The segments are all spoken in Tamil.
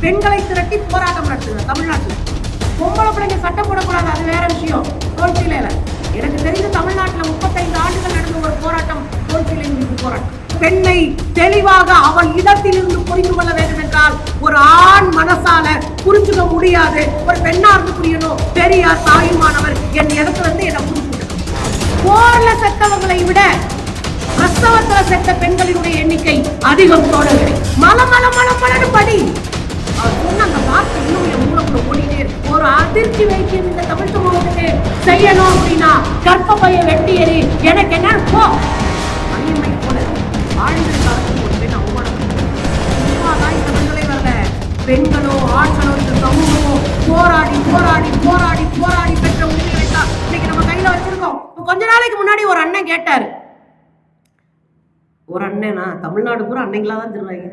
பெண்களை திரட்டி போராட்டம் நடத்துங்க தமிழ்நாட்டில். பொம்பளை பிள்ளைங்க சட்டம் போடக்கூடாது அது வேற விஷயம். தோல்சியில எனக்கு தெரிஞ்ச தமிழ்நாட்டில் முப்பத்தைந்து ஆண்டுகள் நடந்த ஒரு போராட்டம் தோல்சியில போராட்டம். பெண்ணை தெளிவாக அவள் இடத்திலிருந்து புரிந்து கொள்ள வேண்டும் என்றால் ஒரு ஆண் மனசால புரிஞ்சுக்க முடியாது. ஒரு பெண்ணா இருந்து புரியணும். பெரியார் தாயுமானவர் என் இடத்துல இருந்து என்ன புரிஞ்சுக்கணும். போர்ல செத்தவங்களை விட பிரசவத்துல செத்த பெண்களினுடைய எண்ணிக்கை அதிகம் தோழர்களே. மல மல மல மலன்னு படி. சொன்ன அந்த வார்த்தை இன்னும் என் ஓடிட்டே இருக்கு. ஒரு அதிர்ச்சி வைத்தியம் இந்த தமிழ் சமூகத்துக்கு செய்யணும் அப்படின்னா கற்ப பைய வெட்டி எறி எனக்கு என்ன போ அடிமை போல ஆழ்ந்த காலத்தில் ஒரு பெண் அவமானம். இந்த பெண்களே வரல. பெண்களோ ஆண்களோ இந்த சமூகமோ போராடி போராடி போராடி போராடி பெற்ற உரிமைகளை தான் இன்னைக்கு நம்ம கையில வச்சிருக்கோம். கொஞ்ச நாளைக்கு முன்னாடி ஒரு அண்ணன் கேட்டாரு. ஒரு அண்ணனா? தமிழ்நாடு பூரா அன்னைங்களா தான் திருவாங்க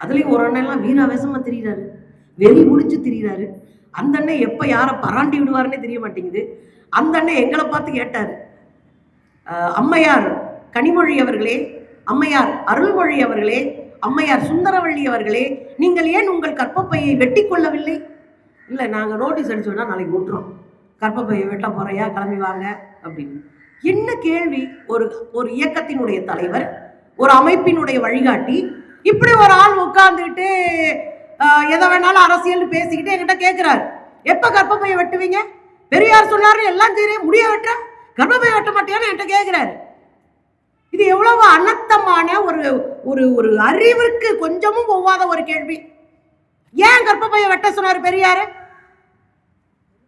அதுலேயும் ஒரு அண்ணன்லாம் வீராவேசமாக திரியிறாரு. வெறி முடிச்சு திரியிறாரு. அந்த அண்ணன் எப்போ யாரை பராண்டி விடுவாருன்னே தெரிய மாட்டேங்குது. அந்த அண்ணன் எங்களை பார்த்து கேட்டார். அம்மையார் கனிமொழி அவர்களே அம்மையார் அருள்மொழி அவர்களே அம்மையார் சுந்தரவள்ளி அவர்களே நீங்கள் ஏன் உங்கள் கற்பப்பையை வெட்டி கொள்ளவில்லை? இல்லை நாங்கள் நோட்டீஸ் அடிச்சோன்னா நாளைக்கு விட்டுறோம் கற்பப்பையை வெட்ட போறையா கிளம்பி வாங்க அப்படின்னு. என்ன கேள்வி? ஒரு ஒரு இயக்கத்தினுடைய தலைவர் ஒரு அமைப்பினுடைய வழிகாட்டி இப்படி ஒரு ஆள் உட்கார்ந்துட்டு எதை வேணாலும் அரசியல் பேசிக்கிட்டு என்கிட்ட கேட்குறாரு எப்போ கர்ப்பப்பையை வெட்டுவீங்க? பெரியார் சொன்னாரு எல்லாம் தெரியும் முடிய வெட்ட கர்ப்பப்பையை வெட்ட மாட்டியான்னு என்கிட்ட கேட்குறாரு இது எவ்வளவு அனர்த்தமான ஒரு ஒரு ஒரு அறிவிற்கு கொஞ்சமும் ஒவ்வாத ஒரு கேள்வி. ஏன் கர்ப்பப்பையை வெட்ட சொன்னார் பெரியாரு?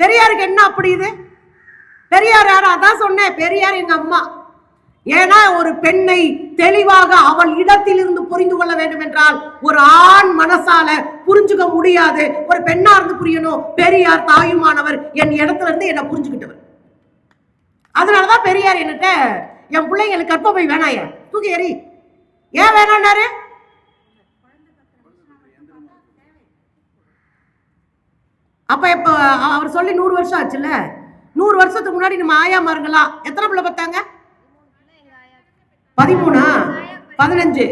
பெரியாருக்கு என்ன அப்படி இது? பெரியார் யாரும் அதான் சொன்னேன் பெரியார் எங்க அம்மா. ஏன்னா ஒரு பெண்ணை தெளிவாக அவள் இடத்திலிருந்து புரிந்து கொள்ள வேண்டும் என்றால் ஒரு ஆண் மனசால புரிஞ்சுக்க முடியாது. ஒரு பெண்ணா இருந்து புரியணும். பெரியார் தாயுமானவர் என் இடத்துல இருந்து என்னை புரிஞ்சுக்கிட்டவர். அதனாலதான் பெரியார் என்கிட்ட என் பிள்ளைங்களுக்கு கற்பப்பை வேணாய. தூக்கி எறி. ஏன் வேணான்னாரு? அப்ப இப்ப அவர் சொல்லி நூறு வருஷம் ஆச்சுல்ல? நூறு வருஷத்துக்கு முன்னாடி நம்ம ஆயா மாருங்களா எத்தனை பிள்ளை பார்த்தாங்க? பதிமூணா? பதினஞ்சு.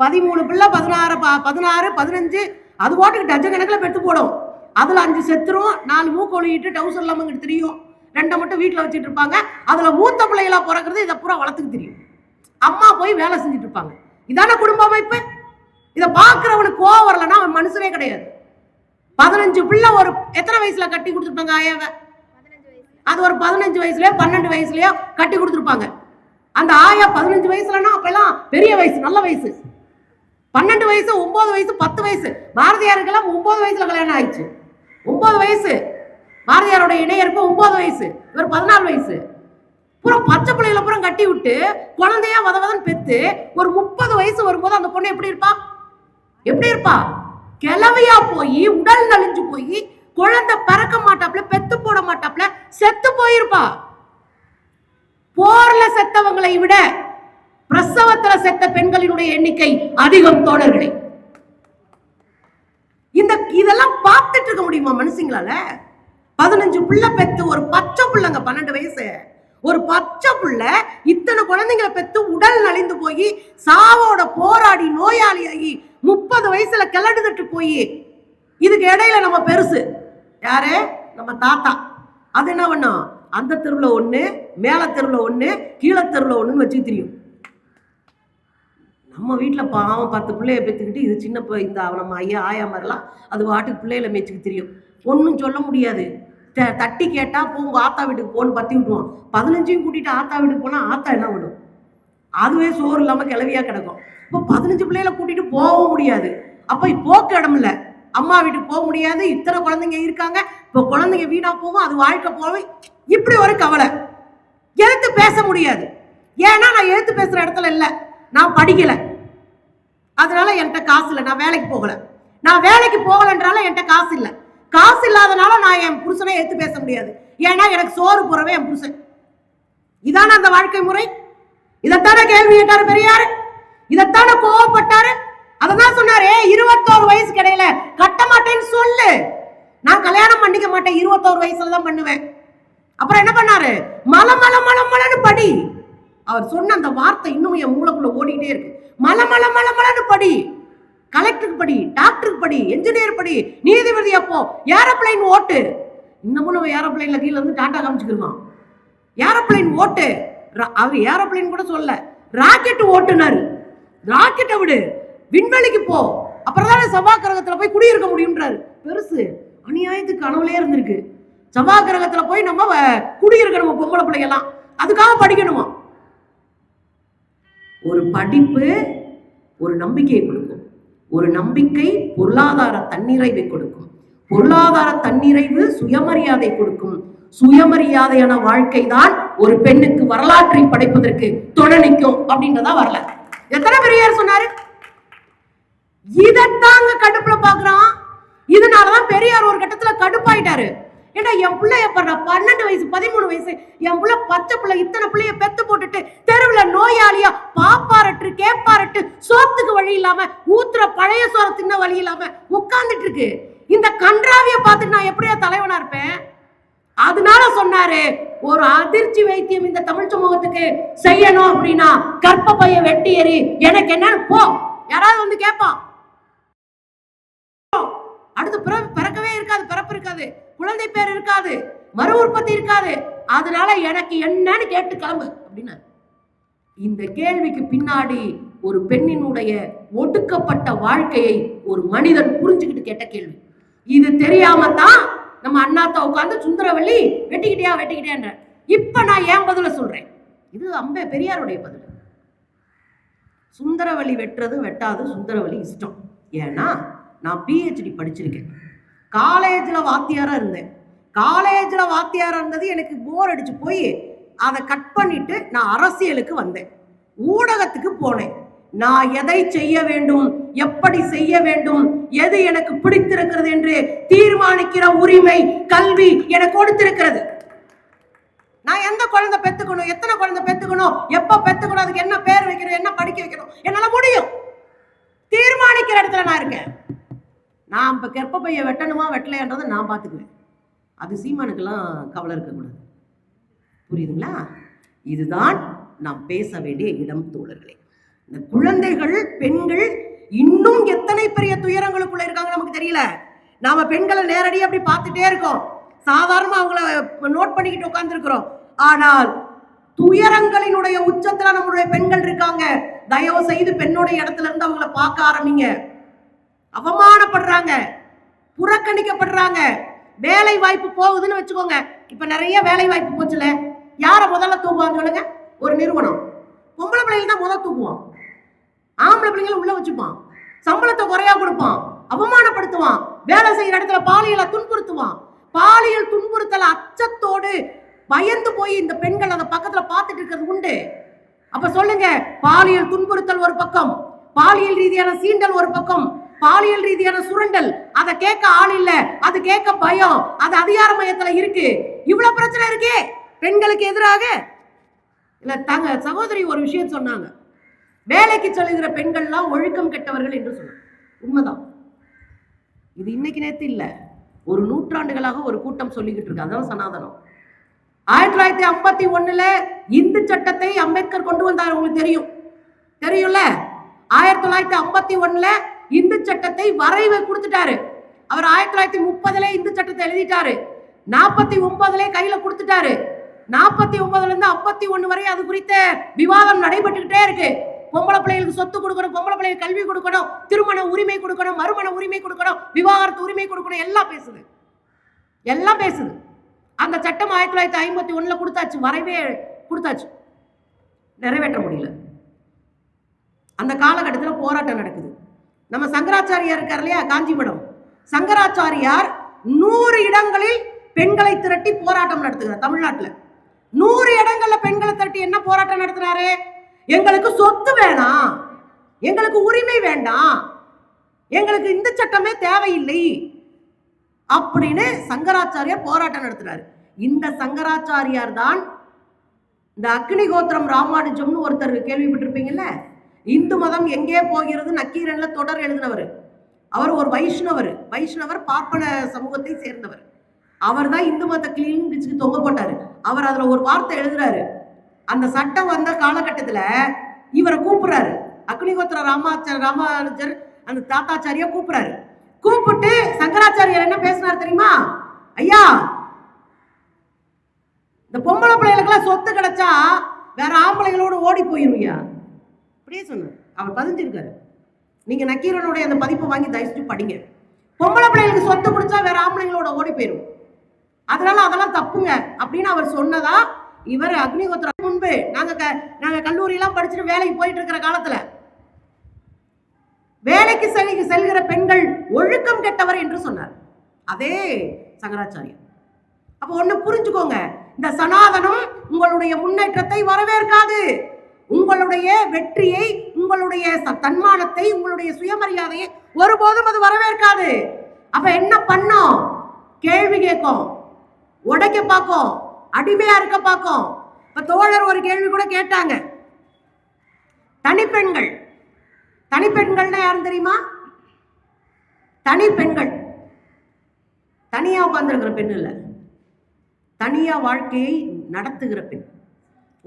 பதிமூணு பிள்ளை பதினாறு பதினாறு பதினஞ்சு. அது போட்டுக்கு டஜன் கணக்கில் பெற்று போடும். அதில் அஞ்சு செத்துரும் நாலு மூக்கு ஒழுகிட்டு டவுசர் இல்லாமல் இங்கிட்டு தெரியும். ரெண்டை மட்டும் வீட்டில் வச்சுட்டு இருப்பாங்க. அதில் மூத்த பிள்ளைகளாக பிறக்கிறது இதை பூரா வளர்த்துக்கு தெரியும். அம்மா போய் வேலை செஞ்சுட்டு இருப்பாங்க. இதான குடும்ப அமைப்பு? இதை பார்க்குறவனுக்கு கோவம் வரலன்னா அவன் மனுஷனே கிடையாது. பதினஞ்சு பிள்ளை ஒரு எத்தனை வயசுல கட்டி கொடுத்துருப்பாங்க ஆயாவை? அது ஒரு பதினஞ்சு வயசுலயோ பன்னெண்டு வயசுலயோ கட்டி கொடுத்துருப்பாங்க. அந்த ஆயா பதினஞ்சு வயசுலன்னா அப்பெல்லாம் பெரிய வயசு நல்ல வயசு. பன்னெண்டு வயசு ஒன்பது வயசு பத்து வயசு. பாரதியாருக்கெல்லாம் ஒன்பது வயசுல கல்யாணம் ஆயிடுச்சு. ஒன்பது வயசு. பாரதியாரோட இணையருக்கு ஒன்பது வயசு. இவர் பதினாலு வயசு. பூரா பச்சை பிள்ளைகளை பூரா கட்டி விட்டு குழந்தையா வத வதன் பெத்து ஒரு முப்பது வயசு வரும்போது அந்த பொண்ணு எப்படி இருப்பா? எப்படி இருப்பா? கிளவியா போய் உடல் நலிஞ்சு போய் குழந்தை பிறக்க மாட்டாப்ல பெத்து போட மாட்டாப்ல செத்து போயிருப்பா. போர்ல செத்தவங்களை விட பிரசவத்துல செத்த பெண்களினுடைய எண்ணிக்கை அதிகம் தோழர்களே. இந்த இதெல்லாம் பார்த்துட்டு இருக்க முடியுமா மனுஷங்களால? பதினஞ்சு புள்ள பெத்து ஒரு பச்சை புள்ளங்க பன்னெண்டு வயசு. ஒரு பச்சை புள்ள இத்தனை குழந்தைங்களை பெத்து உடல் நலிந்து போய் சாவோட போராடி நோயாளியாகி முப்பது வயசுல கிளடுதட்டு போய் இதுக்கு இடையில நம்ம பெருசு. யாரு? நம்ம தாத்தா. அது என்ன பண்ணும்? அந்த தெருவில் ஒன்று மேல தெருவில் ஒன்று கீழே தெருவில் ஒன்றுன்னு வச்சு தெரியும். நம்ம வீட்டில் பாவம் பத்து பிள்ளைய பெற்றுக்கிட்டு இது சின்ன இந்த நம்ம ஐயா ஆயா மாதிரிலாம் அது வாட்டுக்கு பிள்ளைகளை மேய்ச்சிக்கு தெரியும். ஒன்றும் சொல்ல முடியாது. த தட்டி கேட்டால் போ உங்கள் ஆத்தா வீட்டுக்கு போன்னு பற்றி விட்டுருவோம் பதினஞ்சையும் கூட்டிகிட்டு ஆத்தா வீட்டுக்கு போனால் ஆத்தா என்ன விடும் அதுவே சோறு இல்லாமல் கிளவியாக கிடக்கும். இப்போ பதினஞ்சு பிள்ளைகளை கூட்டிகிட்டு போகவும் முடியாது. அப்போ போக்கு இடம் இல்லை. அம்மா வீட்டுக்கு போக முடியாது. இத்தனை குழந்தைங்க இருக்காங்க. இப்போ குழந்தைங்க வீணாக போகும். அது வாழ்க்கை போகும் இப்படி ஒரு கவலை. எழுத்து பேச முடியாது. ஏன்னா நான் எழுத்து பேசுகிற இடத்துல இல்லை. நான் படிக்கலை. அதனால என்கிட்ட காசு இல்லை. நான் வேலைக்கு போகலை. நான் வேலைக்கு போகலன்றால என்கிட்ட காசு இல்லை. காசு இல்லாதனால நான் என் புருஷனை எடுத்து பேச முடியாது. ஏன்னா எனக்கு சோறு போறவே என் புருஷன். இதான அந்த வாழ்க்கை முறை? இதைத்தானே கேள்வி கேட்டாரு பெரியாரு? இதைத்தானே கோவப்பட்டாரு? அதான் சொன்னாரு இருபத்தோரு வயசு கிடையில கட்ட மாட்டேன்னு சொல்லு. நான் கல்யாணம் பண்ணிக்க மாட்டேன். இருபத்தோரு வயசுல தான் பண்ணுவேன். அப்புறம் என்ன பண்ணாரு? மல மல மல மலன்னு படி. அவர் சொன்ன அந்த வார்த்தை இன்னும் என் மூளைக்குள்ள ஓடிக்கிட்டே இருக்கு. மல மல மல மலன்னு படி. கலெக்டருக்கு படி டாக்டருக்கு படி என்ஜினியர் படி நீதிபதி அப்போ ஏரோப்ளைன் ஓட்டு. இன்னமும் நம்ம ஏரோப்ளைன்ல கீழே வந்து டாட்டா காமிச்சுக்கிருக்கோம் ஏரோப்ளைன் ஓட்டு. அவர் ஏரோப்ளைன் கூட சொல்ல ராக்கெட் ஓட்டுனாரு. ராக்கெட்டை விடு. விண்வெளிக்கு போ. அப்புறம் தான் செவ்வாய் கிரகத்துல போய் குடியிருக்க முடியும்ன்றாரு. பெருசு அநியாயத்துக்கு கனவுலே இருந்திருக்கு. செவ்வாய் கிரகத்துல போய் நம்ம குடியிருக்கணும் பொம்பளை பிள்ளைங்கெல்லாம் அதுக்காக படிக்கணுமா? ஒரு படிப்பு ஒரு நம்பிக்கையை கொடுக்கும். ஒரு நம்பிக்கை பொருளாதார தன்னிறைவை கொடுக்கும். பொருளாதார தன்னிறைவு சுயமரியாதை கொடுக்கும். சுயமரியாதையான வாழ்க்கை தான் ஒரு பெண்ணுக்கு வரலாற்றை படைப்பதற்கு துணை நிற்கும் அப்படின்றதா வரல. எத்தனை பெரியார் சொன்னாரு? இதத்தாங்க கடுப்புல பாக்குறான். இதனாலதான் பெரியார் ஒரு கட்டத்துல கடுப்பாயிட்டாரு. ஏன்னா என் பிள்ளைய படுற பன்னெண்டு வயசு பதிமூணு வயசு என் புள்ள பச்சை பிள்ளை இத்தனை பிள்ளைய பெத்து போட்டுட்டு தெருவுல நோயாளியா பாப்பாரட்டு கேப்பாரட்டு சோத்துக்கு வழி இல்லாம ஊத்துற பழைய சோற தின்ன வழி இல்லாம உட்கார்ந்துட்டு இருக்கு இந்த கன்றாவிய பார்த்துட்டு நான் எப்படியா தலைவனா இருப்பேன்? அதனால சொன்னாரு ஒரு அதிர்ச்சி வைத்தியம் இந்த தமிழ் சமூகத்துக்கு செய்யணும் அப்படின்னா கற்ப பைய வெட்டி எறி எனக்கு என்னன்னு போ. யாராவது வந்து கேட்பான் அடுத்து பிற- இருக்காது பிறப்பு இருக்காது குழந்தை பேர் இருக்காது மறு உற்பத்தி இருக்காது. அதனால எனக்கு என்னன்னு கேட்டு கிளம்பு அப்படின்னாரு. இந்த கேள்விக்கு பின்னாடி ஒரு பெண்ணினுடைய ஒடுக்கப்பட்ட வாழ்க்கையை ஒரு மனிதன் புரிஞ்சுக்கிட்டு கேட்ட கேள்வி. இது தெரியாம தான் நம்ம அண்ணாத்த உட்காந்து சுந்தரவள்ளி வெட்டிக்கிட்டியா வெட்டிக்கிட்டியான்ற இப்ப நான் ஏன் பதில சொல்றேன்? இது அம்பே பெரியாருடைய பதில். சுந்தரவள்ளி வெட்டுறது வெட்டாது சுந்தரவள்ளி இஷ்டம். ஏன்னா நான் பிஹெச்டி படிச்சிருக்கேன். காலேஜில் வாத்தியாராக இருந்தேன். காலேஜில் வாத்தியாராக இருந்தது எனக்கு போர் அடித்து போய் அதை கட் பண்ணிட்டு நான் அரசியலுக்கு வந்தேன். ஊடகத்துக்கு போனேன். நான் எதை செய்ய வேண்டும் எப்படி செய்ய வேண்டும் எது எனக்கு பிடித்திருக்கிறது என்று தீர்மானிக்கிற உரிமை கல்வி எனக்கு கொடுத்திருக்கிறது. நான் எந்த குழந்தை பெத்துக்கணும் எத்தனை குழந்தை பெத்துக்கணும் எப்ப பெத்துக்கணும் அதுக்கு என்ன பேர் வைக்கணும் என்ன படிக்க வைக்கணும் என்னால முடியும். தீர்மானிக்கிற இடத்துல நான் இருக்கேன். நான் இப்போ கெற்ப பைய வெட்டணுமா வெட்டலையான்றதை நான் பார்த்துக்குவேன். அது சீமானுக்கெல்லாம் கவலை இருக்கக்கூடாது. புரியுதுங்களா? இதுதான் நாம் பேச வேண்டிய இடம் தோழர்களே. இந்த குழந்தைகள் பெண்கள் இன்னும் எத்தனை பெரிய துயரங்களுக்குள்ள இருக்காங்க நமக்கு தெரியல. நாம பெண்களை நேரடியாக அப்படி பார்த்துட்டே இருக்கோம். சாதாரணமாக அவங்கள நோட் பண்ணிக்கிட்டு உட்காந்துருக்குறோம் ஆனால் துயரங்களினுடைய உச்சத்தில் நம்மளுடைய பெண்கள் இருக்காங்க. தயவு செய்து பெண்ணுடைய இடத்துல இருந்து அவங்கள பார்க்க ஆரம்பிங்க. அவமானப்படுறாங்க புறக்கணிக்கப்படுறாங்க. வேலை வாய்ப்பு போகுதுன்னு வச்சுக்கோங்க. இப்ப நிறைய வேலை வாய்ப்பு போச்சுல யார முதல்ல தூக்குவாங்க சொல்லுங்க? ஒரு நிறுவனம். பொம்பளை பிள்ளைகள் தான் முதல் தூக்குவான். ஆம்பளை பிள்ளைங்களை உள்ள வச்சுப்பான். சம்பளத்தை குறையா கொடுப்பான். அவமானப்படுத்துவான். வேலை செய்யற இடத்துல பாலியலை துன்புறுத்துவான். பாலியல் துன்புறுத்தல அச்சத்தோடு பயந்து போய் இந்த பெண்கள் அந்த பக்கத்துல பார்த்துட்டு இருக்கிறது உண்டு. அப்ப சொல்லுங்க பாலியல் துன்புறுத்தல் ஒரு பக்கம் பாலியல் ரீதியான சீண்டல் ஒரு பக்கம் பாலியல் ரீதியான சுரண்டல். அதை கேட்க ஆள் இல்ல. அது கேட்க பயம். அது அதிகார மையத்துல இருக்கு. இவ்வளவு பிரச்சனை இருக்கே. பெண்களுக்கு எதிராக. இல்ல தாங்க சகோதரி ஒரு விஷயம் சொன்னாங்க. வேலைக்கு செல்கிற பெண்கள்லாம் ஒழுக்கம் கெட்டவர்கள் என்று சொன்னாங்க. உண்மைதான். இது இன்னைக்கு நேத்து இல்ல. ஒரு நூற்றாண்டுகளாக ஒரு கூட்டம் சொல்லிக்கிட்டு இருக்கு. அதான் சனாதனம். ஆயிரத்தி தொள்ளாயிரத்தி ஐம்பத்தி ஒண்ணுல இந்து சட்டத்தை அம்பேத்கர் கொண்டு வந்தார். உங்களுக்கு தெரியும். தெரியும்ல? ஆயிரத்தி தொள்ளாயிரத்தி ஐம்பத்தி ஒண்ணுல இந்து சட்டத்தை வரைவை கொடுத்துட்டாரு. அவர் ஆயிரத்தி தொள்ளாயிரத்தி முப்பதுல இந்து சட்டத்தை எழுதிட்டாரு. நாற்பத்தி ஒன்பதுல கையில கொடுத்துட்டாரு. நாற்பத்தி ஒன்பதுல இருந்து ஐம்பத்தி ஒண்ணு வரை அது குறித்த விவாதம் நடைபெற்றுக்கிட்டே இருக்கு. பொம்பளை பிள்ளைகளுக்கு சொத்து கொடுக்கணும் பொம்பளை பிள்ளைகளுக்கு கல்வி கொடுக்கணும் திருமண உரிமை கொடுக்கணும் மறுமண உரிமை கொடுக்கணும் விவாகரத்து உரிமை கொடுக்கணும் எல்லாம் பேசுது. எல்லாம் பேசுது. அந்த சட்டம் ஆயிரத்தி தொள்ளாயிரத்தி ஐம்பத்தி ஒண்ணுல கொடுத்தாச்சு வரைவே கொடுத்தாச்சு. நிறைவேற்ற முடியல. அந்த காலகட்டத்தில் போராட்டம் நடக்குது. நம்ம சங்கராச்சாரியார் இருக்கார் இல்லையா? காஞ்சிபுரம் சங்கராச்சாரியார் நூறு இடங்களில் பெண்களை திரட்டி போராட்டம் நடத்துகிறார் தமிழ்நாட்டில். நூறு இடங்கள்ல பெண்களை திரட்டி என்ன போராட்டம் நடத்துறாரு? எங்களுக்கு சொத்து வேணாம். எங்களுக்கு உரிமை வேண்டாம். எங்களுக்கு இந்த சட்டமே தேவையில்லை. அப்படின்னு சங்கராச்சாரியார் போராட்டம் நடத்துறாரு. இந்த சங்கராச்சாரியார் தான் இந்த அக்னிகோத்திரம் ராமானுஜம்னு ஒருத்தர் கேள்விப்பட்டிருப்பீங்கல்ல? இந்து மதம் எங்கே போகிறது? நக்கீரன்ல தொடர் எழுதினவர். அவர் ஒரு வைஷ்ணவர். வைஷ்ணவர் பார்ப்பன சமூகத்தை சேர்ந்தவர். அவர் தான் இந்து மத கிளீன் பிச்சுக்கு தொங்க போட்டாரு. அவர் அதுல ஒரு வார்த்தை எழுதுறாரு. அந்த சட்டம் வந்த காலகட்டத்துல இவரை கூப்பிடுறாரு. அக்னிகோத்திர ராமாச்சார் ராமானுஜர் அந்த தாத்தாச்சாரியா கூப்பிடுறாரு. கூப்பிட்டு சங்கராச்சாரியார் என்ன பேசினார் தெரியுமா? ஐயா இந்த பொம்பளை பிள்ளைகளுக்கெல்லாம் சொத்து கிடைச்சா வேற ஆம்பளைகளோட ஓடி போயிருவியா? அப்படியே சொன்னார். அவர் பதிஞ்சிருக்காரு. நீங்க நக்கீரனுடைய அந்த பதிப்பை வாங்கி தயவுசெய்து படிங்க. பொம்பளை பிள்ளைங்களுக்கு சொத்து கொடுத்தா வேற ஆம்பளைங்களோட ஓடி போயிடும் அதனால அதெல்லாம் தப்புங்க அப்படின்னு அவர் சொன்னதா இவர் அக்னிஹோத்திர முன்பு நாங்க நாங்க கல்லூரியெல்லாம் படிச்சுட்டு வேலைக்கு போயிட்டு இருக்கிற காலத்துல வேலைக்கு செல் செல்கிற பெண்கள் ஒழுக்கம் கெட்டவர் என்று சொன்னார். அதே சங்கராச்சாரியர். அப்போ ஒன்று புரிஞ்சுக்கோங்க. இந்த சனாதனம் உங்களுடைய முன்னேற்றத்தை வரவேற்காது. உங்களுடைய வெற்றியை உங்களுடைய தன்மானத்தை உங்களுடைய சுயமரியாதையை ஒருபோதும் அது வரவேற்காது. அப்ப என்ன பண்ணோம்? கேள்வி கேட்கும். உடைக்க பார்க்கும். அடிமையா இருக்க பார்க்கும். இப்ப தோழர் ஒரு கேள்வி கூட கேட்டாங்க. தனிப்பெண்கள். தனிப்பெண்கள்னா யாரும் தெரியுமா? தனிப்பெண்கள். தனியா உட்கார்ந்துருக்கிற பெண் இல்லை. தனியா வாழ்க்கையை நடத்துகிற பெண்.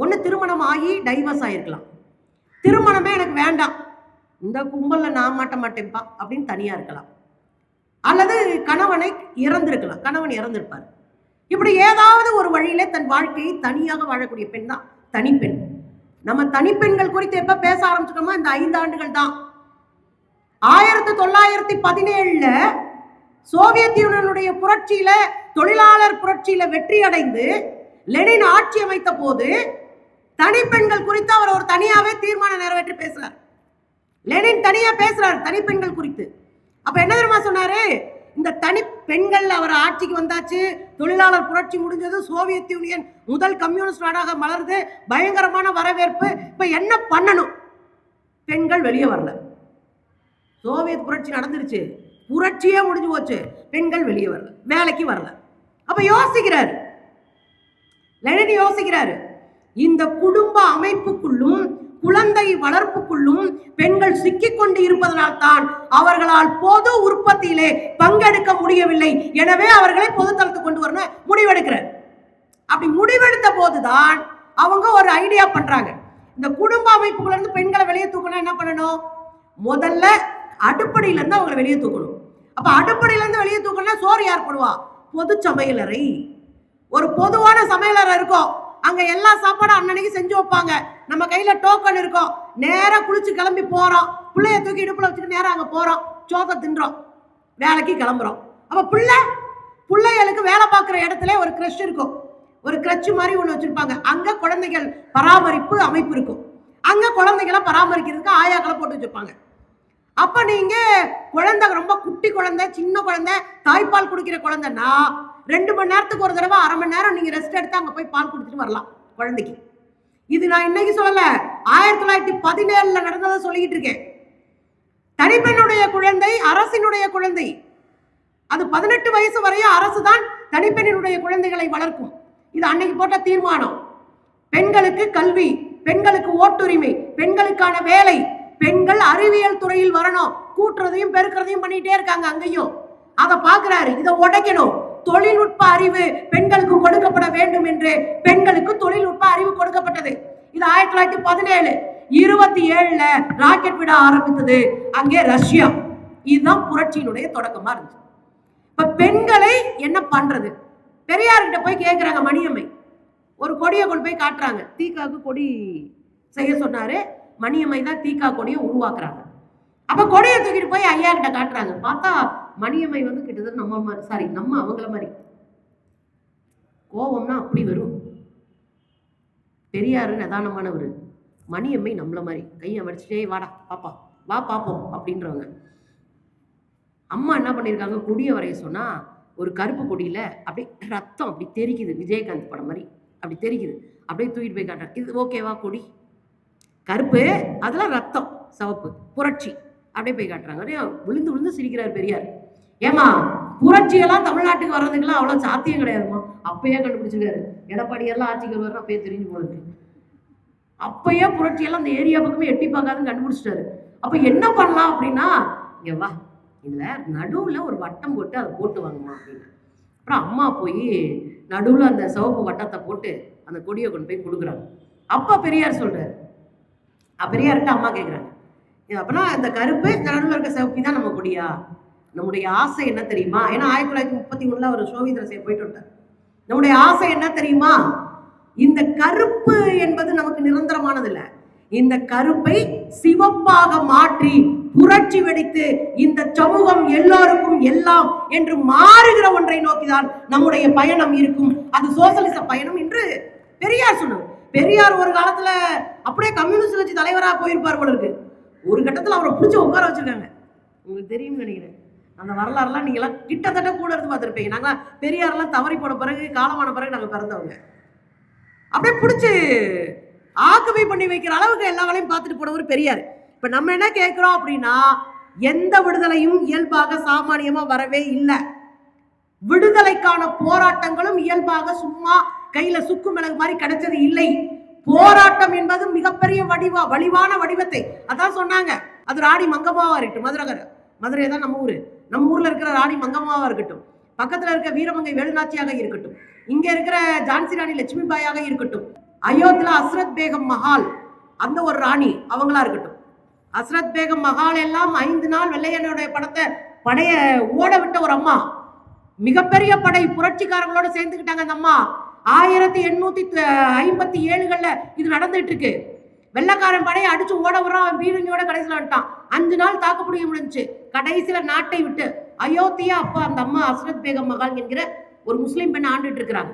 ஒன்று திருமணம் ஆகி டைவர்ஸ் ஆகிருக்கலாம் திருமணமே எனக்கு வேண்டாம். இந்த கும்பலில் நான் மாட்ட மாட்டேன்ப்பா அப்படின்னு தனியாக இருக்கலாம். அல்லது கணவனை இறந்திருக்கலாம். கணவன் இறந்திருப்பார். இப்படி ஏதாவது ஒரு வழியில தன் வாழ்க்கையை தனியாக வாழக்கூடிய பெண் தான் தனிப்பெண். நம்ம தனிப்பெண்கள் குறித்து எப்ப பேச ஆரம்பிச்சிட்டோமோ இந்த ஐந்து ஆண்டுகள் தான். ஆயிரத்தி தொள்ளாயிரத்தி பதினேழுல சோவியத் யூனியனுடைய புரட்சியில தொழிலாளர் புரட்சியில வெற்றி அடைந்து லெனின் ஆட்சி அமைத்த போது தனிப்பெண்கள் குறித்து அவர் ஒரு தனியாவே தீர்மானம் நிறைவேற்றி பேசுறார். லெனின் தனியா பேசுறார் தனிப்பெண்கள் குறித்து. அப்ப என்ன தெரியுமா சொன்னாரு? இந்த தனி பெண்கள் அவர் ஆட்சிக்கு வந்தாச்சு தொழிலாளர் புரட்சி முடிஞ்சது சோவியத் யூனியன் முதல் கம்யூனிஸ்ட் நாடாக மலருது பயங்கரமான வரவேற்பு. இப்ப என்ன பண்ணணும்? பெண்கள் வெளியே வரல. சோவியத் புரட்சி நடந்துருச்சு. புரட்சியே முடிஞ்சு போச்சு. பெண்கள் வெளியே வரல. வேலைக்கு வரல. அப்ப யோசிக்கிறாரு. லெனின் யோசிக்கிறாரு. இந்த குடும்ப அமைப்புக்குள்ளும் குழந்தை வளர்ப்புக்குள்ளும் பெண்கள் சிக்கிக்கொண்டு இருப்பதனால் தான் அவர்களால் பொது உற்பத்தியிலே பங்கெடுக்க முடியவில்லை. எனவே அவர்களை பொதுத்தளத்துக்கு கொண்டு வரணும். முடிவெடுக்கிறார். அப்படி முடிவெடுத்த போதுதான் அவங்க ஒரு ஐடியா பண்றாங்க. இந்த குடும்ப அமைப்புக்குள்ள இருந்து பெண்களை வெளியே தூக்கணும் என்ன பண்ணணும்? முதல்ல அடுப்படியில இருந்து அவங்களை வெளியே தூக்கணும். அப்ப அடுப்படியில இருந்து வெளியே தூக்கணும்னா சோறு யார் போடுவா? பொது சமையலறை. ஒரு பொதுவான சமையலறை இருக்கும். அங்க எல்லா சாப்பாடும் அன்னன்னைக்கு செஞ்சு வைப்பாங்க. நம்ம கையில டோக்கன் இருக்கும். நேரா குளிச்சு கிளம்பி போறோம். பிள்ளைய தூக்கி இடுப்புல வச்சுட்டு நேரம் அங்க போறோம். சோத்தை தின்றோம். வேலைக்கு கிளம்புறோம். அப்ப பிள்ளை பிள்ளைகளுக்கு வேலை பார்க்குற இடத்துல ஒரு க்ரஷ் இருக்கும். ஒரு கிரச் மாதிரி ஒன்று வச்சுருப்பாங்க. அங்கே குழந்தைகள் பராமரிப்பு அமைப்பு இருக்கும். அங்கே குழந்தைகளை பராமரிக்கிறதுக்கு ஆயாக்களை போட்டு வச்சுருப்பாங்க. அப்போ நீங்கள் குழந்தை ரொம்ப குட்டி குழந்தை சின்ன குழந்தை தாய்ப்பால் குடிக்கிற குழந்தைன்னா ரெண்டு மணி நேரத்துக்கு ஒரு தடவை அரை மணி நேரம் நீங்கள் ரெஸ்ட் எடுத்து அங்கே போய் பால் கொடுத்துட்டு வரலாம் குழந்தைக்கு. இது நான் இன்னைக்கு சொல்லலை ஆயிரத்தி தொள்ளாயிரத்தி பதினேழுல நடந்ததை சொல்லிக்கிட்டு இருக்கேன். தனிப்பெண்ணுடைய குழந்தை அரசினுடைய குழந்தை. அது பதினெட்டு வயசு வரையும் அரசு தான் தனிப்பெண்ணினுடைய குழந்தைகளை வளர்க்கும். இது அன்னைக்கு போட்ட தீர்மானம். பெண்களுக்கு கல்வி பெண்களுக்கு ஓட்டுரிமை பெண்களுக்கான வேலை. பெண்கள் அறிவியல் துறையில் வரணும். கூட்டுறதையும் பெருக்கிறதையும் பண்ணிட்டே இருக்காங்க அங்கேயும். அதை பாக்குறாரு இதை உடைக்கணும். தொழில்நுட்ப அறிவு பெண்களுக்கு கொடுக்கப்பட வேண்டும் என்று பெண்களுக்கு தொழில்நுட்ப அறிவு கொடுக்கப்பட்டது. இது ஆயிரத்தி தொள்ளாயிரத்தி பதினேழு. இருபத்தி ஏழுல ராக்கெட் விட ஆரம்பித்தது. அங்கே ரஷ்யா. இதுதான் புரட்சியினுடைய தொடக்கமா இருந்துச்சு இப்ப பெண்களை என்ன பண்றது? பெரியார்கிட்ட போய் கேட்குறாங்க மணியம்மை. ஒரு கொடியை கொண்டு போய் காட்டுறாங்க. தீக்காவுக்கு கொடி செய்ய சொன்னாரு. மணியம்மை தான் தீக்கா கொடியை உருவாக்குறாங்க. அப்ப கொடியை தூக்கிட்டு போய் ஐயா கிட்ட காட்டுறாங்க. பார்த்தா மணியம்மை வந்து கிட்டத்தட்ட நம்ம மாதிரி சாரி நம்ம அவங்கள மாதிரி. கோபம்னா அப்படி வரும். பெரியாரு நிதானமானவர். மணியம்மை நம்மள மாதிரி. கையை மடிச்சுட்டே வாடா பாப்பா வா பாப்போம் அப்படின்றவங்க. அம்மா என்ன பண்ணியிருக்காங்க கொடியை வரைய சொன்னா ஒரு கருப்பு கொடியில அப்படியே ரத்தம் அப்படி தெரிக்குது. விஜயகாந்த் படம் மாதிரி. அப்படி தெரிக்குது. அப்படியே தூக்கிட்டு போய் காட்டுறாங்க. இது ஓகேவா கொடி? கருப்பு அதெல்லாம் ரத்தம் சிவப்பு புரட்சி அப்படியே போய் காட்டுறாங்க. விழுந்து விழுந்து சிரிக்கிறார் பெரியார். ஏமா புரட்சியெல்லாம் தமிழ்நாட்டுக்கு வர்றதுக்கெல்லாம் அவ்வளோ சாத்தியம் கிடையாதுமா அப்பயே கண்டுபிடிச்சிருக்காரு. எடப்பாடியெல்லாம் ஆட்சிக்கு வர்றோம் அப்பயே தெரிஞ்சு போனது. அப்பயே புரட்சியெல்லாம் அந்த ஏரியா பக்கமே எட்டி பார்க்காதுன்னு கண்டுபிடிச்சிட்டாரு. அப்போ என்ன பண்ணலாம் அப்படின்னா இங்கே வா இதில் நடுவில் ஒரு வட்டம் போட்டு அதை போட்டு வாங்கம்மா அப்படின்னு. அப்புறம் அம்மா போய் நடுவில் அந்த சிவப்பு வட்டத்தை போட்டு அந்த கொடியை கொண்டு போய் கொடுக்குறாங்க. அப்பா பெரியார் சொல்கிறார் பெரியார்கிட்ட அம்மா கேட்குறாங்க அப்படின்னா இந்த கருப்பு இந்த நடுவில் இருக்க சிவப்பி தான் நம்ம கொடியா? நம்முடைய ஆசை என்ன தெரியுமா? ஏன்னா ஆயிரத்தி தொள்ளாயிரத்தி முப்பத்தி ஒண்ணுல அவர் சோவியத் ரசியை போயிட்டு வந்தார். நம்முடைய ஆசை என்ன தெரியுமா? இந்த கருப்பு என்பது நமக்கு நிரந்தரமானது இந்த கருப்பை சிவப்பாக மாற்றி புரட்சி வெடித்து இந்த சமூகம் எல்லோருக்கும் எல்லாம் என்று மாறுகிற ஒன்றை நோக்கிதான் நம்முடைய பயணம் இருக்கும். அது சோசலிச பயணம் என்று பெரியார் சொன்னார். பெரியார் ஒரு காலத்துல அப்படியே கம்யூனிஸ்ட் கட்சி தலைவராக போயிருப்பார் போல இருக்கு. ஒரு கட்டத்துல அவரை பிடிச்சி உட்கார வச்சிருக்காங்க. உங்களுக்கு தெரியும்னு நினைக்கிறேன். அந்த வரலாறுலாம் நீங்களாம் கிட்டத்தட்ட கூட இருந்து பார்த்துருப்பீங்க. நாங்களாம் பெரியாரெல்லாம் தவறி போன பிறகு காலமான பிறகு நாங்கள் பிறந்தவங்க. அப்படியே பிடிச்சி ஆக்குமை பண்ணி வைக்கிற அளவுக்கு எல்லா வேலையும் பார்த்துட்டு போனவர் பெரியார். இப்போ நம்ம என்ன கேட்குறோம் அப்படின்னா எந்த விடுதலையும் இயல்பாக சாமானியமாக வரவே இல்லை. விடுதலைக்கான போராட்டங்களும் இயல்பாக சும்மா கையில் சுக்கு மிளகு மாதிரி கிடைச்சது இல்லை. போராட்டம் என்பது மிகப்பெரிய வடிவா வலிவான வடிவத்தை. அதான் சொன்னாங்க. அது ராணி மங்கம்மாவா இருக்கட்டும் மதுரகர். மதுரை தான் நம்ம ஊர். நம்ம ஊர்ல இருக்கிற ராணி மங்கம்மாவா இருக்கட்டும் பக்கத்துல இருக்க வீரமங்கை வேலுநாச்சியாக இருக்கட்டும் இங்க இருக்கிற ஜான்சி ராணி லட்சுமி பாயாக இருக்கட்டும் அயோத்தியில அஸ்ரத் பேகம் மஹால் அந்த ஒரு ராணி அவங்களா இருக்கட்டும். அஸ்ரத் பேகம் மஹால் எல்லாம் ஐந்து நாள் வெள்ளையனுடைய படத்தை படைய ஓட விட்ட ஒரு அம்மா. மிகப்பெரிய படை புரட்சிக்காரங்களோட சேர்ந்துக்கிட்டாங்க அந்த அம்மா. ஆயிரத்தி எண்ணூத்தி ஐம்பத்தி ஏழுகள்ல இது நடந்துட்டு இருக்கு. வெள்ளக்காரன் படையை அடிச்சு ஓட விடுறான் வீரங்கியோட கடைசியில் வந்துட்டான். அஞ்சு நாள் தாக்கு முடிஞ்சு முடிஞ்சுச்சு. கடைசியில நாட்டை விட்டு அயோத்தியா அப்பா அந்த அம்மா அஸ்ரத் பேகம் மகால் என்கிற ஒரு முஸ்லீம் பெண் ஆண்டுட்டு இருக்கிறாங்க.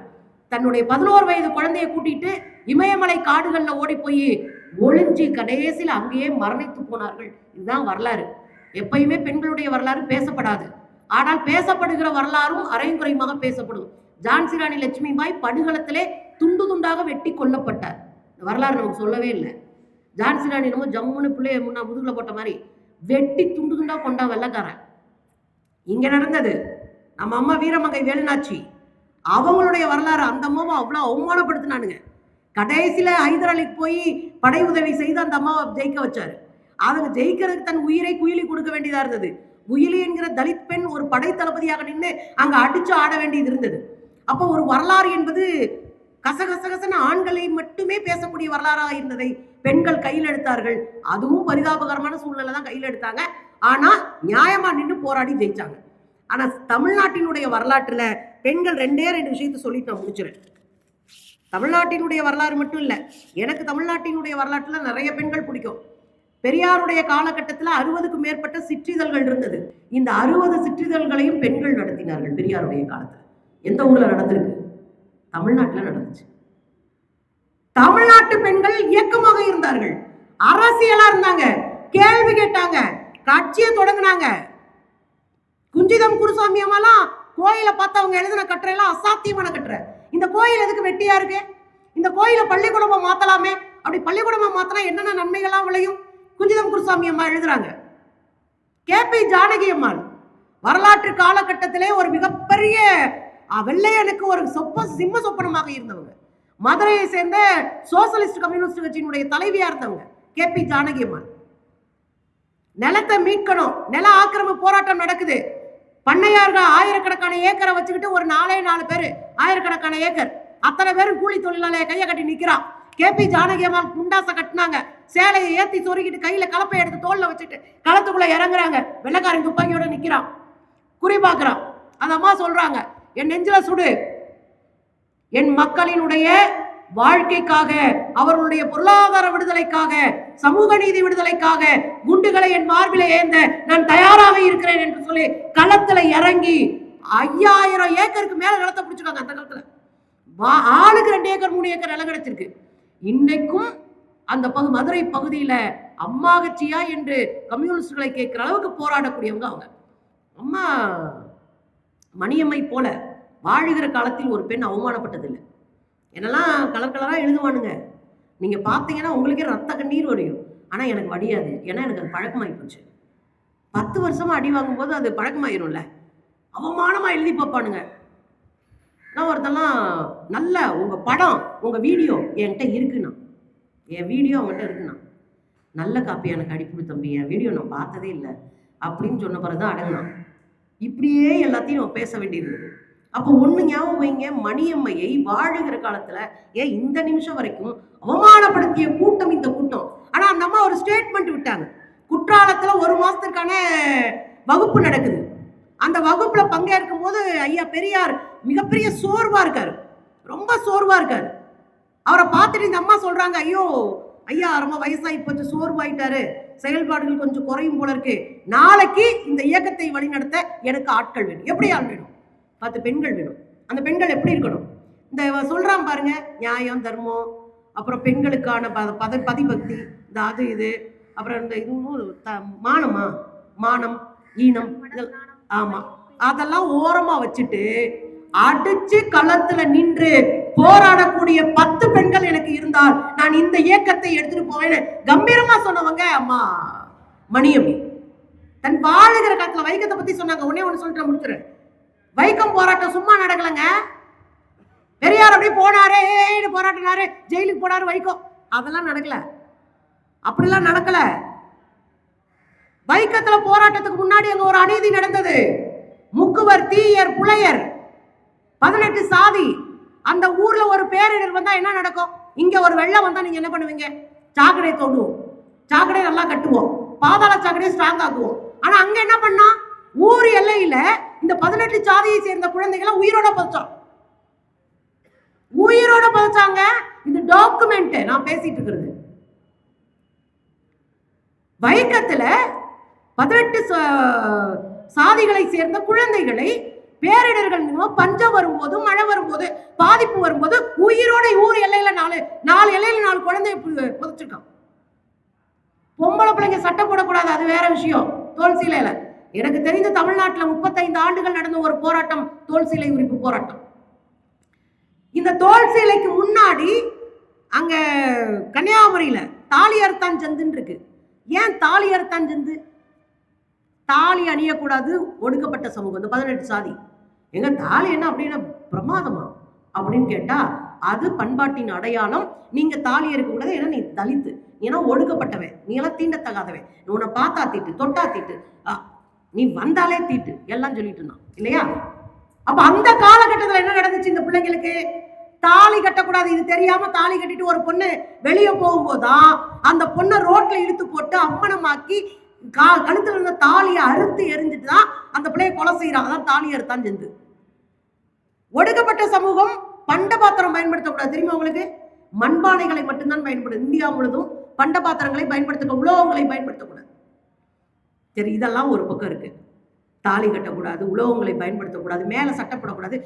தன்னுடைய பதினோரு வயது குழந்தைய கூட்டிட்டு இமயமலை காடுகள்ல ஓடி போய் ஒளிஞ்சு கடைசியில் அங்கேயே மரணித்து போனார்கள். இதுதான் வரலாறு. எப்பயுமே பெண்களுடைய வரலாறு பேசப்படாது. ஆனால் பேசப்படுகிற வரலாறும் அரைங்குறையுமாக பேசப்படும். ஜான்சி ராணி லட்சுமிபாய் படுகளத்திலே துண்டு துண்டாக வெட்டி கொல்லப்பட்டார். வரலாறு நமக்கு சொல்லவே இல்லை. ஜான்சி ராணி என்னமோ ஜம்முன்னு பிள்ளைய முன்னா முதுகுல போட்ட மாதிரி வெட்டி துண்டு துண்டா கொண்டா வெள்ளக்காரன். இங்க நடந்தது. நம்ம அம்மா வீரமங்கை வேலுநாச்சி. அவங்களுடைய வரலாறு அந்த அம்மாவை அவ்வளோ அவமானப்படுத்தினானுங்க. கடைசியில் ஹைதர் அலிக்கு போய் படை உதவி செய்து அந்த அம்மாவை ஜெயிக்க வச்சார். அவங்க ஜெயிக்கிறதுக்கு தன் உயிரை குயிலி கொடுக்க வேண்டியதா இருந்தது. குயிலி என்கிற தலித் பெண் ஒரு படை தளபதியாக நின்று அங்கே அடிச்சு ஆட வேண்டியது இருந்தது. அப்போ ஒரு வரலாறு என்பது கசகசகசன ஆண்களை மட்டுமே பேசக்கூடிய வரலாறாக இருந்ததை பெண்கள் கையில் எடுத்தார்கள். அதுவும் பரிதாபகரமான சூழ்நிலை தான் கையில் எடுத்தாங்க. ஆனா நியாயமா நின்று போராடி ஜெயிச்சாங்க. ஆனா தமிழ்நாட்டினுடைய வரலாற்றுல பெண்கள் ரெண்டே ரெண்டு விஷயத்தை சொல்லிட்டு நான் முடிச்சிடுறேன் தமிழ்நாட்டினுடைய வரலாறு மட்டும் இல்லை எனக்கு தமிழ்நாட்டினுடைய வரலாற்றுல நிறைய பெண்கள் பிடிக்கும். பெரியாருடைய காலகட்டத்தில் அறுபதுக்கும் மேற்பட்ட சிற்றிதழ்கள் இருந்தது. இந்த அறுபது சிற்றிதழ்களையும் பெண்கள் நடத்தினார்கள் பெரியாருடைய காலத்தில். எந்த ஊரில் நடந்திருக்கு? தமிழ்நாட்டில் நடந்துச்சு. தமிழ்நாட்டு பெண்கள் இயக்கமாக இருந்தார்கள். அரசியலா இருந்தாங்க. கேள்வி கேட்டாங்க. கட்சியை தொடங்கினாங்க. குஞ்சிதம் குருசாமி அம்மாலாம் கோயிலை பார்த்து அவங்க எழுதின கட்டுரையெல்லாம் அசாத்தியமான கட்டுரை. இந்த கோயில் எதுக்கு வெட்டியா இருக்கு? இந்த கோயிலை பள்ளிக்கூடமா மாத்தலாமே? அப்படி பள்ளிக்கூடமா மாத்தினா என்னென்ன நன்மைகள்லாம் விளையும்? குஞ்சிதம் குருசாமி அம்மா எழுதுறாங்க. கேபி ஜானகி அம்மாள். வரலாற்று காலகட்டத்திலே ஒரு மிகப்பெரிய அவள்ல எனக்கு ஒரு சொப்ப சிம்ம சொப்பனமாக இருந்தவங்க. மதுரையை சேர்ந்த சோசலிஸ்ட் கம்யூனிஸ்ட் கட்சியினுடைய தலைவியா இருந்தவங்க கேபி ஜானகி அம்மாள் நிலத்தை மீட்கணும் நில ஆக்கிரமி போராட்டம் நடக்குது. பண்ணையார்கள் ஆயிரக்கணக்கான ஏக்கரை வச்சுக்கிட்டு ஒரு நாலே நாலு பேர் ஆயிரக்கணக்கான ஏக்கர். அத்தனை பேரும் கூலி தொழிலாளிய கையை கட்டி நிக்கிறான் கேபி ஜானகி அம்மாள் முண்டாசை கட்டினாங்க. சேலையை ஏத்தி சொருகிட்டு கையில கலப்பை எடுத்து தோல்ல வச்சுட்டு களத்துக்குள்ள இறங்குறாங்க. வெள்ளக்காரன் துப்பாக்கியோட நிக்கிறான். குறிப்பாக்குறான் அந்த அம்மா சொல்றாங்க. என் நெஞ்சில சுடு. என் மக்களினுடைய வாழ்க்கைக்காக அவர்களுடைய பொருளாதார விடுதலைக்காக சமூக நீதி விடுதலைக்காக குண்டுகளை என் மார்பில ஏந்த நான் தயாராக இருக்கிறேன் என்று சொல்லி களத்துல இறங்கி ஐயாயிரம் ஏக்கருக்கு மேல நிலத்தை பிடிச்சிருக்காங்க அந்த காலத்துல. வா- ஆளுக்கு ரெண்டு ஏக்கர் மூணு ஏக்கர் நிலம் கிடைச்சிருக்கு. இன்னைக்கும் அந்த பகு மதுரை பகுதியில அம்மாகச்சியா என்று கம்யூனிஸ்டுகளை கேட்கிற அளவுக்கு போராடக்கூடியவங்க அவங்க. அம்மா மணியம்மை போல வாழுகிற காலத்தில் ஒரு பெண் அவமானப்பட்டதில்லை. என்னெல்லாம் கலர் கலராக எழுதுவானுங்க. நீங்கள் பார்த்தீங்கன்னா உங்களுக்கே ரத்த கண்ணீர் வரையும் ஆனால் எனக்கு வடியாது. ஏன்னா எனக்கு அது பழக்கமாகி போச்சு. பத்து வருஷமாக அடி வாங்கும்போது அது பழக்கமாயிரும்ல. அவமானமாக எழுதி பார்ப்பானுங்க. நான் ஒருத்தெல்லாம் நல்ல உங்கள் படம் உங்கள் வீடியோ என்கிட்ட இருக்குண்ணா. என் வீடியோ அவங்ககிட்ட இருக்குண்ணா. நல்ல காப்பி எனக்கு அடிப்புடு தம்பி. என் வீடியோ நான் பார்த்ததே இல்லை. அப்படின்னு சொன்ன பிறகு தான் அடங்கினான். இப்படியே எல்லாத்தையும் பேச வேண்டியிருந்தது. அப்போ ஒன்று ஞாபகம் வைங்க மணியம்மையை வாழுகிற காலத்தில் ஏன் இந்த நிமிஷம் வரைக்கும் அவமானப்படுத்திய கூட்டம் இந்த கூட்டம். ஆனால் அந்த அம்மா ஒரு ஸ்டேட்மெண்ட் விட்டாங்க. குற்றாலத்தில் ஒரு மாதத்துக்கான வகுப்பு நடக்குது. அந்த வகுப்பில் பங்கேற்கும் போது ஐயா பெரியார் மிகப்பெரிய சோர்வாக இருக்கார். ரொம்ப சோர்வாக இருக்கார். அவரை பார்த்துட்டு இந்த அம்மா சொல்கிறாங்க ஐயோ ஐயா ரொம்ப வயசாகி போச்சு சோர்வாயிட்டாரு. செயல்பாடுகள் கொஞ்சம் குறையும் போல இருக்கு. நாளைக்கு இந்த இயக்கத்தை வழிநடத்த எனக்கு ஆட்கள் வேணும். எப்படி ஆள் வேணும்? பத்து பெண்கள் வேணும். அந்த பெண்கள் எப்படி இருக்கணும்? இந்த சொல்கிறான் சொல்றான் பாருங்க நியாயம் தர்மம் அப்புறம் பெண்களுக்கான பத பத பதிபக்தி இந்த அது இது அப்புறம் இந்த இதுவும் த மானமா? மானம் ஈனம் இதெல்லாம் ஆமா. அதெல்லாம் ஓரமா வச்சுட்டு அடிச்சு களத்துல நின்று போராடக்கூடிய பத்து பெண்கள் எனக்கு இருந்தால் நான் இந்த இயக்கத்தை எடுத்துட்டு போவேன்னு கம்பீரமா சொன்னவங்க அம்மா மணியம்மி. தன் வாழுகிற காலத்துல வைக்கத்தை பத்தி சொன்னாங்க. உடனே ஒண்ணு சொல்லிட்டு முடிச்சுறேன் வைக்கம் போராட்டம் சும்மா நடக்கலைங்க. பெரியார் அப்படியே போனாரு ஏன்னு போராட்டினாரு. ஜெயிலுக்கு போனாரு வைக்கம். அதெல்லாம் நடக்கல. அப்படிலாம் நடக்கல. வைக்கத்துல போராட்டத்துக்கு முன்னாடி அங்க ஒரு அநீதி நடந்தது. முக்குவர் தீயர் புலையர் பதினெட்டு சாதி. அந்த ஊர்ல ஒரு பேரிடர் வந்தா என்ன நடக்கும்? இங்க ஒரு வெள்ளம் வந்தா நீங்க என்ன பண்ணுவீங்க? சாக்கடை தோண்டுவோம் சாக்கடை நல்லா கட்டுவோம். பாதாள சாக்கடையை ஸ்ட்ராங் ஆக்குவோம். ஆனா அங்க என்ன பண்ணா ஊர் எல்லையில இந்த பதினெட்டு சாதியை சேர்ந்த குழந்தைகளை உயிரோட பதச்சோம் உயிரோட பதச்சாங்க இது டாக்குமெண்ட் நான் பேசிட்டு இருக்கிறது. வைக்கத்துல பதினெட்டு சா- சாதிகளை சேர்ந்த குழந்தைகளை பேரிடர்கள் மூலம் பஞ்சம் வரும்போது மழை வரும்போது பாதிப்பு வரும்போது உயிரோட ஊர் எல்லையில நாலு நாலு எல்லையில நாலு குழந்தைய புதைச்சிருக்கான் பொம்பளை பிள்ளைங்க சட்டை போடக்கூடாது அது வேற விஷயம். தோல் சீலையில. எனக்கு தெரிந்த தமிழ்நாட்டில் முப்பத்தைந்து ஆண்டுகள் நடந்த ஒரு போராட்டம் தோல் சீலை உரிப்பு போராட்டம். இந்த தோல் சீலைக்கு முன்னாடி அங்க கன்னியாகுமரியில தாலி அறுத்தான் சந்துன்னு இருக்கு. ஏன் தாலி அறுத்தான் சந்து தாலி அணியக்கூடாது ஒடுக்கப்பட்ட சமூகம் இந்த பதினெட்டு சாதி. எங்க தாலி என்ன அப்படின்னா பிரமாதமா? அப்படின்னு கேட்டா அது பண்பாட்டின் அடையாளம். நீங்க தாலி இருக்கக்கூடாது ஏன்னா நீ தலித்து. ஏன்னா ஒடுக்கப்பட்டவன்? நீ எல்லாம் தீண்டத்தகாதவன். உன்னை பார்த்தா தீட்டு தொட்டா தீட்டு. நீ வந்தாலே தீட்டு. எல்லாம் சொல்லிட்டு இருந்தான். இல்லையா? அப்ப அந்த காலகட்டத்துல என்ன நடந்துச்சு இந்த பிள்ளைங்களுக்கு? தாலி கட்டக்கூடாது. இது தெரியாம தாலி கட்டிட்டு ஒரு பொண்ணு வெளியே போகும்போதுதான் அந்த பொண்ணை ரோட்ல இழுத்து போட்டு அம்மனமாக்கி கா கழுத்துல இருந்த தாலியை அறுத்து எரிஞ்சிட்டு தான் அந்த பிள்ளைய கொலை செய்யறாங்க தான் தாலி அறுத்தான் செஞ்சு. ஒடுக்கப்பட்ட சமூகம் பண்ட பாத்திரம் பயன்படுத்தக்கூடாது. தெரியுமா உங்களுக்கு? மண்பானைகளை மட்டும்தான் பயன்படுது இந்தியா முழுதும் பண்ட பாத்திரங்களை பயன்படுத்த உலோகங்களை பயன்படுத்தக்கூடாது. சரி இதெல்லாம் ஒரு பக்கம் இருக்குது தாலி கட்டக்கூடாது உலோகங்களை பயன்படுத்தக்கூடாது மேலே சட்டப்படக்கூடாது.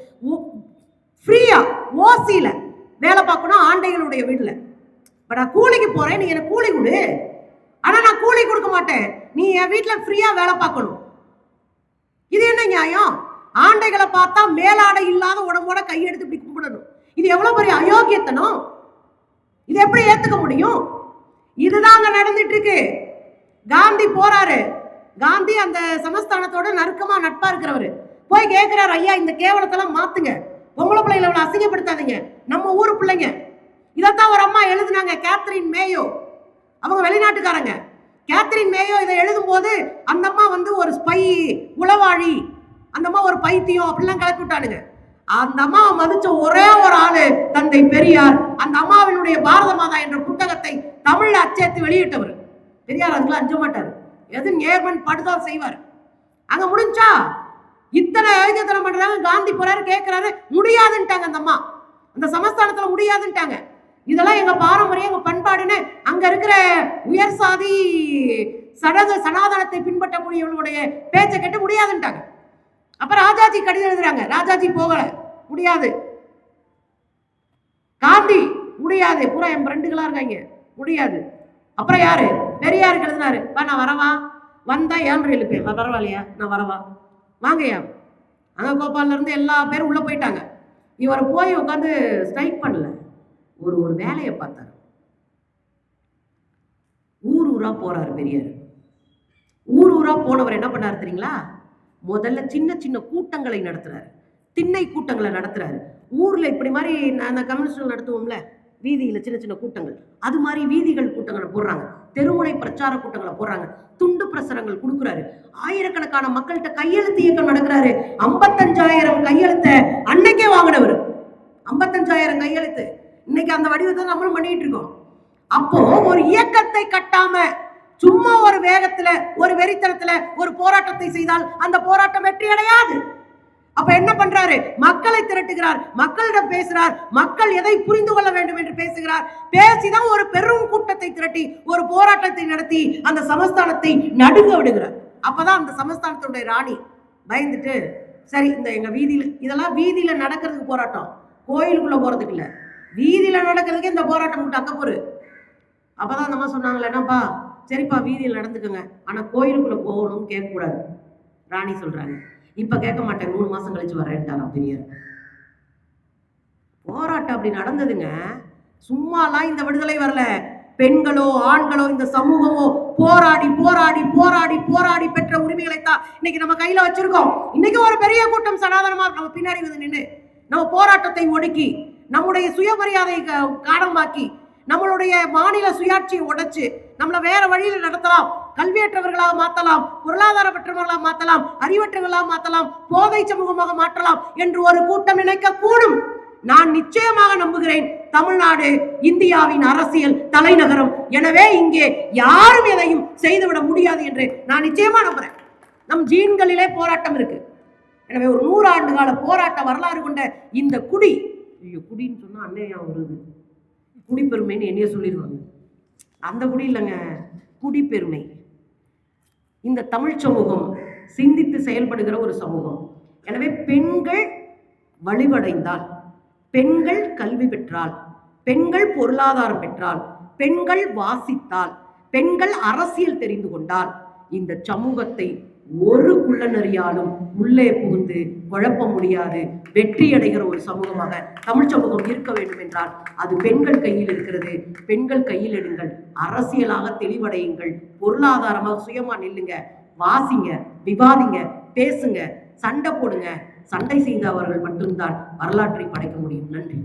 ஃப்ரீயாக ஓசியில். வேலை பார்க்கணும் ஆண்டைகளுடைய வீட்டில். இப்போ நான் கூலிக்கு போகிறேன் நீ எனக்கு கூலி கொடு. ஆனால் நான் கூலி கொடுக்க மாட்டேன். நீ என் வீட்டில் ஃப்ரீயாக வேலை பார்க்கணும். இது என்ன நியாயம்? ஆண்டைகளை பார்த்தா மேலாடை இல்லாத உடம்போட கையெடுத்து இப்படி கும்பிடணும். இது எவ்வளோ பெரிய அயோக்கியத்தனம்? இது எப்படி ஏற்றுக்க முடியும்? இதுதாங்க நடந்துட்டு இருக்கு. காந்தி போறாரு. காந்தி அந்த சமஸ்தானத்தோட நறுக்கமா நட்பா இருக்கிறவரு போய் கேட்கிறாரு ஐயா இந்த கேவலத்தெல்லாம் மாத்துங்க. பொம்பளை பிள்ளைகளை அவ்வளோ அசிங்கப்படுத்தாதீங்க. நம்ம ஊர் பிள்ளைங்க. இதைத்தான் ஒரு அம்மா எழுதுனாங்க கேத்ரின் மேயோ. அவங்க வெளிநாட்டுக்காரங்க. கேத்ரின் மேயோ இதை எழுதும் போது அந்த அம்மா வந்து ஒரு ஸ்பை உளவாளி. அந்த அம்மா ஒரு பைத்தியம் அப்படிலாம் கிளப்பி விட்டானுங்க. அந்த அம்மாவை மதிச்ச ஒரே ஒரு ஆளு தந்தை பெரியார். அந்த அம்மாவினுடைய பாரத மாதா என்ற புத்தகத்தை தமிழ்ல அச்சேர்த்து வெளியிட்டவர். பெரியார் அதுக்கெல்லாம் அஞ்ச மாட்டார். எது நேர்மன் படுதான் செய்வார். அங்க முடிஞ்சா? இத்தனை ஐதத்தனம் பண்றாங்க காந்தி போறாரு கேட்கிறாரு முடியாதுன்ட்டாங்க அந்த அம்மா. அந்த சமஸ்தானத்துல முடியாதுன்ட்டாங்க. இதெல்லாம் எங்க பாரம்பரியம் எங்க பண்பாடுன்னு அங்க இருக்கிற உயர் சாதி சடக சனாதனத்தை பின்பற்றக்கூடியவர்களுடைய பேச்சை கேட்டு முடியாதுன்ட்டாங்க. அப்ப ராஜாஜி கடிதம் எழுதுறாங்க ராஜாஜி போகல முடியாது. காந்தி முடியாது. பூரா என் ஃப்ரெண்டுகளா இருக்காங்க முடியாது. அப்புறம் யாரு? பெரியாருக்கு எழுதினாரு. வா நான் வரவா? வந்தா ஏழரை எழுப்பேன் வா, பரவாயில்லையா? நான் வரவா? வாங்கய்யா. அங்க கோபால்ல இருந்து எல்லா பேரும் உள்ள போயிட்டாங்க. இவர் போய் உட்காந்து ஸ்ட்ரைக் பண்ணல. ஒரு ஒரு வேலையை பார்த்தாரு. ஊர் ஊரா போறாரு பெரியார். ஊர் ஊரா போனவர் என்ன பண்ணாரு தெரியுங்களா? முதல்ல சின்ன சின்ன கூட்டங்களை நடத்துறாரு. திண்ணை கூட்டங்களை நடத்துறாரு. ஊர்ல இப்படி மாதிரி அந்த கம்யூனிஸ்ட் நடத்துவோம்ல. வீதியில சின்ன சின்ன கூட்டங்கள். அது மாதிரி வீதிகள் கூட்டங்களை போடுறாங்க. தெருமுனை பிரச்சார கூட்டங்களை போடுறாங்க. துண்டு பிரசுரங்கள் கொடுக்குறாரு. ஆயிரக்கணக்கான மக்கள்கிட்ட கையெழுத்து இயக்கம் நடக்கிறாரு. ஐம்பத்தஞ்சாயிரம் கையெழுத்தை அன்னைக்கே வாங்கினவர். ஐம்பத்தஞ்சாயிரம் கையெழுத்து. இன்னைக்கு அந்த வடிவத்தை நம்மளும் பண்ணிட்டு இருக்கோம். அப்போ ஒரு இயக்கத்தை கட்டாம சும்மா ஒரு வேகத்துல ஒரு வெறித்தனத்துல ஒரு போராட்டத்தை செய்தால் அந்த போராட்டம் வெற்றி அடையாது அப்ப என்ன பண்றாரு? மக்களை திரட்டுகிறார். மக்களிடம் பேசுறார். மக்கள் எதை புரிந்து கொள்ள வேண்டும் என்று பேசுகிறார். பேசிதான் ஒரு பெரும் கூட்டத்தை திரட்டி ஒரு போராட்டத்தை நடத்தி அந்த சமஸ்தானத்தை நடுங்க விடுகிறார். அப்பதான் அந்த சமஸ்தானத்துடைய ராணி பயந்துட்டு சரி இந்த எங்க வீதியில இதெல்லாம் வீதியில நடக்கிறதுக்கு போராட்டம். கோயிலுக்குள்ள போறதுக்கு இல்ல. வீதியில நடக்கிறதுக்கு இந்த போராட்டம் விட்டு அக்க போரு. அப்பதான் அந்த மாதிரி சொன்னாங்களே என்னப்பா சரிப்பா வீதியில் நடந்துக்கோங்க. ஆனா கோயிலுக்குள்ள போகணும்னு கேட்கக்கூடாது. ராணி சொல்றாங்க. இப்ப கேட்க மாட்டேன். மூணு மாசம் கழிச்சு வரேன்ட்டாராம் பெரியார் போராட்டம் அப்படி நடந்ததுங்க. சும்மாலாம் இந்த விடுதலை வரல. பெண்களோ ஆண்களோ இந்த சமூகமோ போராடி போராடி போராடி போராடி பெற்ற உரிமைகளை தான் இன்னைக்கு நம்ம கையில வச்சிருக்கோம். இன்னைக்கு ஒரு பெரிய கூட்டம் சனாதனமா நம்ம பின்னாடி வந்து நின்று நம்ம போராட்டத்தை ஒடுக்கி நம்முடைய சுயமரியாதையை க- காரணமாக்கி நம்மளுடைய மாநில சுயாட்சியை உடைச்சு நம்மளை வேற வழியில் நடத்தலாம். கல்வியற்றவர்களாக மாற்றலாம் பொருளாதார பெற்றவர்களாக மாற்றலாம் அறிவற்றவர்களாக மாற்றலாம் போதை சமூகமாக மாற்றலாம் என்று ஒரு கூட்டம் நினைக்க கூடும் நான் நிச்சயமாக நம்புகிறேன் தமிழ்நாடு இந்தியாவின் அரசியல் தலைநகரம். எனவே இங்கே யாரும் எதையும் செய்துவிட முடியாது என்று நான் நிச்சயமா நம்புறேன். நம் ஜீன்களிலே போராட்டம் இருக்கு. எனவே ஒரு நூறு ஆண்டு கால போராட்ட வரலாறு கொண்ட இந்த குடி ஐயோ குடின்னு சொன்னா அன்னையா வருது குடிப்பெருமைன்னு என்னைய சொல்லிடுவாங்க அந்த குடி இல்லைங்க குடிப்பெருமை. இந்த தமிழ் சமூகம் சிந்தித்து செயல்படுகிற ஒரு சமூகம். எனவே பெண்கள் வலிவடைந்தால் பெண்கள் கல்வி பெற்றால் பெண்கள் பொருளாதாரம் பெற்றால் பெண்கள் வாசித்தால் பெண்கள் அரசியல் தெரிந்து கொண்டால் இந்த சமூகத்தை ஒரு குள்ளநரியாலும் உள்ளே புகுந்து குழப்ப முடியாது வெற்றி அடைகிற ஒரு சமூகமாக தமிழ் சமூகம் இருக்க வேண்டும் என்றால் அது பெண்கள் கையில் இருக்கிறது. பெண்கள் கையில் எடுங்கள். அரசியலாக தெளிவடையுங்கள். பொருளாதாரமாக சுயமா நில்லுங்க. வாசிங்க விவாதிங்க பேசுங்க. சண்டை போடுங்க. சண்டை செய்தவர்கள் மட்டும்தான் வரலாற்றை படைக்க முடியும். நன்றி